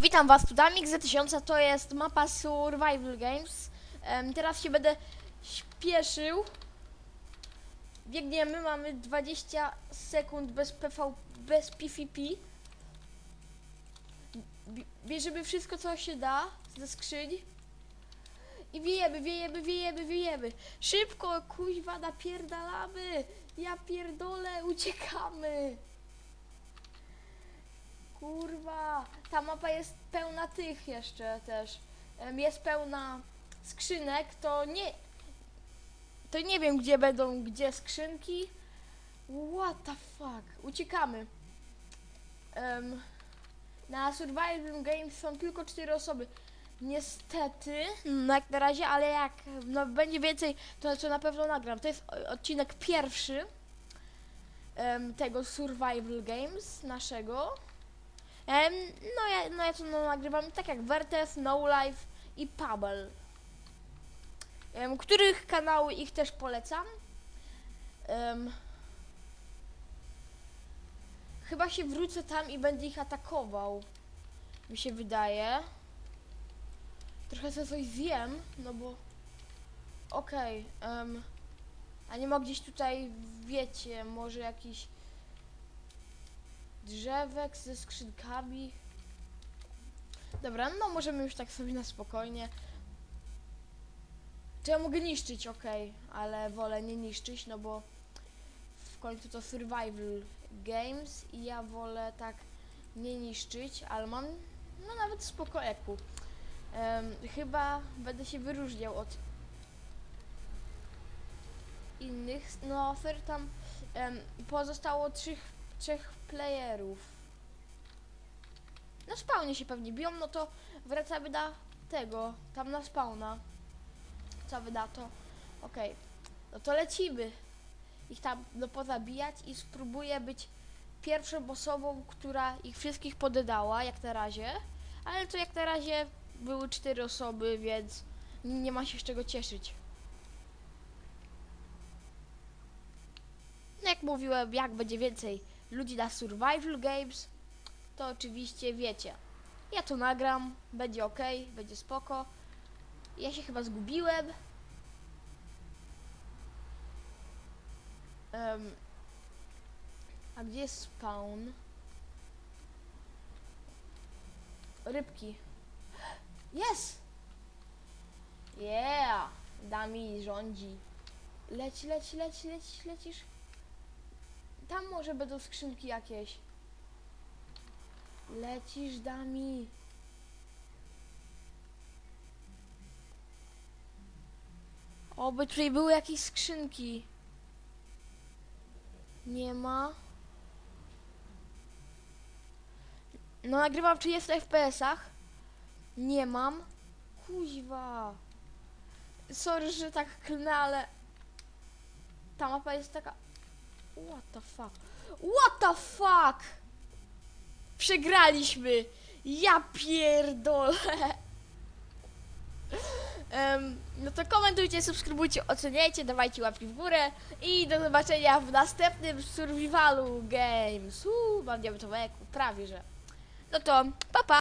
Witam was, tu Damik Z1000, to jest mapa Survival Games. Em, teraz się będę śpieszył. Biegniemy, mamy 20 sekund bez PV, bez PvP. Bi- Bierzemy wszystko co się da ze skrzyń. I wiejemy, wiejemy, wiejemy, wiejemy. Szybko, kuźwa, napierdalamy. Ja pierdolę, uciekamy. Kurwa, ta mapa jest pełna tych jeszcze też. Jest pełna skrzynek, to nie. To nie wiem gdzie będą, gdzie skrzynki. What the fuck? Uciekamy. Na Survival Games są tylko cztery osoby. Niestety, no jak na razie, ale jak no, będzie więcej, to, to na pewno nagram. To jest odcinek pierwszy tego Survival Games naszego. No, ja, no ja to no, nagrywam tak jak Vertes, No Life i Pabel. Których kanały ich też polecam. Chyba się wrócę tam i będę ich atakował. Mi się wydaje. Trochę sobie coś zjem, no bo... Okej, em, a nie ma gdzieś tutaj, wiecie, może jakiś drzewek ze skrzynkami. Dobra, no możemy już tak sobie na spokojnie. To ja mogę niszczyć, okej, ale wolę nie niszczyć, no bo w końcu to survival games i ja wolę tak nie niszczyć, ale mam no nawet spokojeku. Em, chyba będę się wyróżniał od innych. No, ofer tam em, pozostało trzech, trzech playerów. Na spawnie się pewnie biją, no to wracamy do tego, tam na spawna. Co wy na to? Okej, no to lecimy. Ich tam no, pozabijać i spróbuję być pierwszą osobą, która ich wszystkich poddała, jak na razie. Ale to jak na razie były cztery osoby, więc nie ma się z czego cieszyć. No jak mówiłem, jak będzie więcej ludzi na Survival Games, to oczywiście wiecie. Ja to nagram, będzie ok, będzie spoko. Ja się chyba zgubiłem. Em, a gdzie jest spawn? Rybki. Jest! Yeah! Dami rządzi. Leć, leć, leć, leć, lecisz. Tam może będą skrzynki jakieś. Lecisz, Dami. Oby tutaj były jakieś skrzynki. Nie ma. No nagrywam w 30 FPS-ach. Nie mam. Kuźwa. Sorry, że tak klnę, ale ta mapa jest taka... What the fuck? What the fuck? Przegraliśmy. Ja pierdolę. Em, no to komentujcie, subskrybujcie, oceniajcie, dawajcie łapki w górę i do zobaczenia w następnym Survivalu Games. Uuu, mam diamentowego, prawie że. No to, pa pa!